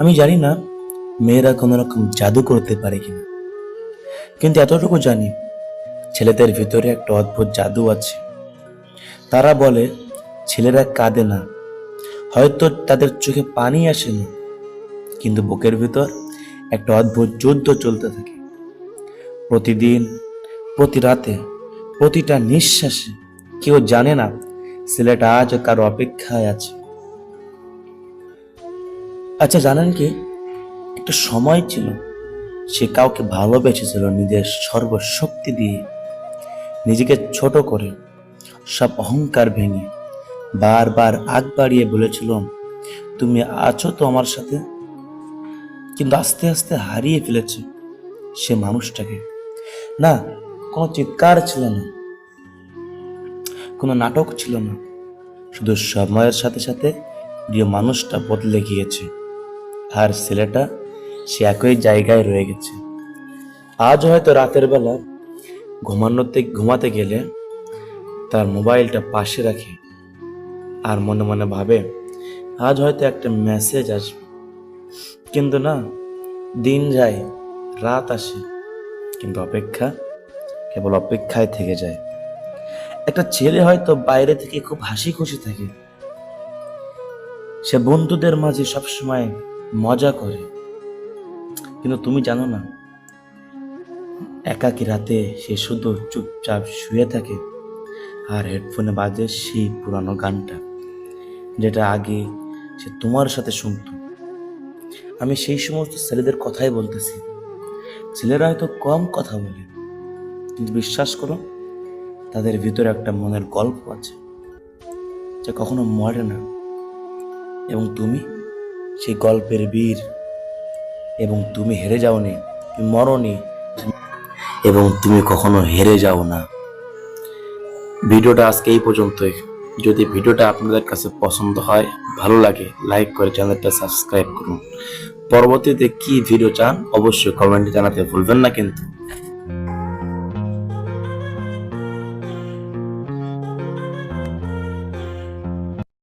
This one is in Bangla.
আমি জানি না মেয়েরা কোনো রকম জাদু করতে পারে কিনা। কিন্তু এতটুকু জানি, ছেলেদের ভিতরে একটা অদ্ভুত জাদু আছে। তারা বলে, ছেলেরা কাঁদে না। হয়তো তাদের চোখে পানি আসে না, কিন্তু বুকের ভিতর একটা অদ্ভুত যুদ্ধ চলতে থাকে। প্রতিদিন, প্রতি রাতে, প্রতিটা নিঃশ্বাসে কেউ জানে না ছেলেটা আজ কারও অপেক্ষায় আছে। আচ্ছা জানেন কি? একটা সময় ছিল, সে কাউকে ভালোবেসেছিল নিজের সর্বশক্তি দিয়ে। নিজেকে ছোট করে, সব অহংকার ভেঙে, বারবার আগ বাড়িয়ে বলেছিল, তুমি আছো তো আমার সাথে? কিন্তু আস্তে আস্তে হারিয়ে ফেলেছে সে মানুষটাকে। না, কোনো চিৎকার ছিল না, কোনো নাটক ছিল না। শুধু সময়ের সাথে সাথে প্রিয় মানুষটা বদলে গিয়েছে। আর ছেলেটা সে একই জায়গায় রয়ে গেছে। আজ হয়তো রাতের বেলা ঘুমানোতে ঘুমাতে গেলে তার মোবাইলটা পাশে রাখে আর মনে মনে ভাবে, আজ হয়তো একটা মেসেজ আসবে। কিন্তু না, দিন যায়, রাত আসে। কিন্তু অপেক্ষা কেবল অপেক্ষায় থেকে যায়। একটা ছেলে হয়তো বাইরে থেকে খুব হাসি খুশি থাকে। সে বন্ধুদের মাঝে সবসময় মজা করে। কিন্তু তুমি জানো না, একাকি রাতে সে শুধু চুপচাপ শুয়ে থাকে আর হেডফোনে বাজে সেই পুরানো গানটা, যেটা আগে সে তোমার সাথে শুনতো। আমি সেই সমস্ত ছেলেদের কথাই বলতেছি। ছেলেরা হয়তো কম কথা বলে, কিন্তু বিশ্বাস করো, তাদের ভিতরে একটা মনের গল্প আছে, যা কখনো মরে না। এবং তুমি সেই গল্পের বীর। এবং তুমি হেরে যাওনি, তুমি মরনি। এবং তুমি কখনো হেরে যাও না। ভিডিওটা আজকে এই পর্যন্তই। যদি ভিডিওটা আপনাদের কাছে পছন্দ হয়, ভালো লাগে, লাইক করে চ্যানেলটা সাবস্ক্রাইব করুন। পরবর্তীতে কি ভিডিও চান, অবশ্যই কমেন্টে জানাতে ভুলবেন না কিন্তু।